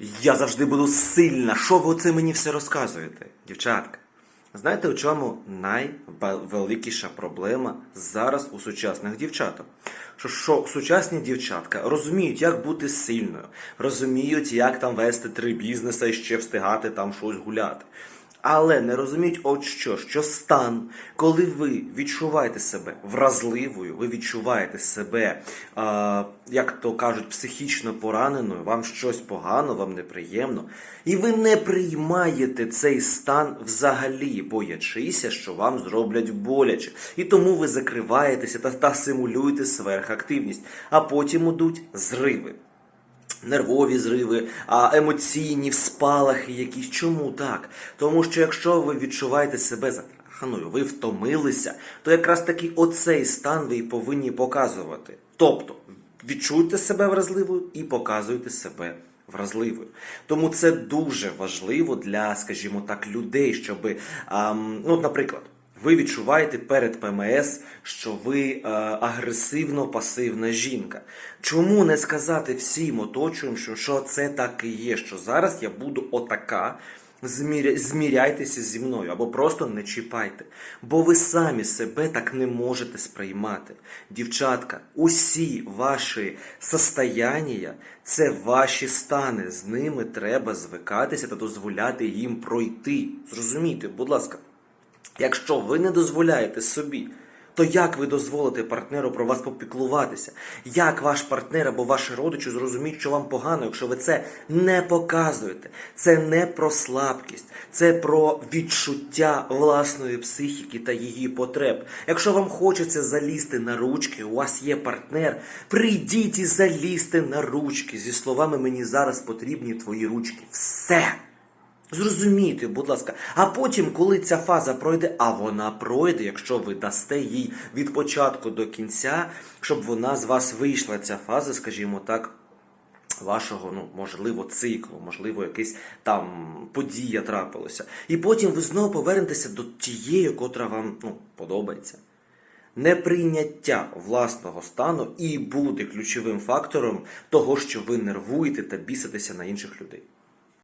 Я завжди буду сильна. Що ви оце мені все розказуєте, дівчатка? Знаєте, у чому найвеликіша проблема зараз у сучасних дівчаток? Що, що сучасні дівчатка розуміють, як бути сильною, розуміють, як там вести три бізнеси і ще встигати там щось гуляти. Але не розуміють, от що, що стан, коли ви відчуваєте себе вразливою, ви відчуваєте себе, а, як то кажуть, психічно пораненою, вам щось погано, вам неприємно, і ви не приймаєте цей стан взагалі, боячися, що вам зроблять боляче. І тому ви закриваєтеся та, та симулюєте сверхактивність, а потім ідуть зриви нервові зриви, а емоційні спалахи якісь. Чому так? Тому що якщо ви відчуваєте себе затраханою, ви втомилися, то якраз таки оцей стан ви і повинні показувати. Тобто відчуйте себе вразливою і показуйте себе. Вразливою, тому це дуже важливо для, скажімо так, людей, щоб, ну, наприклад, ви відчуваєте перед ПМС, що ви е, агресивно-пасивна жінка. Чому не сказати всім оточуючим, що, це так і є? Що зараз я буду отака, зміряйтеся зі мною або просто не чіпайте. Бо ви самі себе так не можете сприймати. Дівчатка, усі ваші состояння – це ваші стани. З ними треба звикатися та дозволяти їм пройти. Зрозумійте, будь ласка. Якщо ви не дозволяєте собі, то як ви дозволите партнеру про вас попіклуватися? Як ваш партнер або ваші родичі зрозуміють, що вам погано, якщо ви це не показуєте? Це не про слабкість, це про відчуття власної психіки та її потреб. Якщо вам хочеться залізти на ручки, у вас є партнер, прийдіть і залізьте на ручки зі словами мені зараз потрібні твої ручки. Все. Зрозумійте, будь ласка. А потім, коли ця фаза пройде, а вона пройде, якщо ви дасте їй від початку до кінця, щоб вона з вас вийшла, ця фаза, скажімо так, вашого, ну, можливо, циклу, можливо, якась там подія трапилася. І потім ви знову повернетеся до тієї, котра вам ну, подобається. Неприйняття власного стану і буде ключовим фактором того, що ви нервуєте та біситеся на інших людей.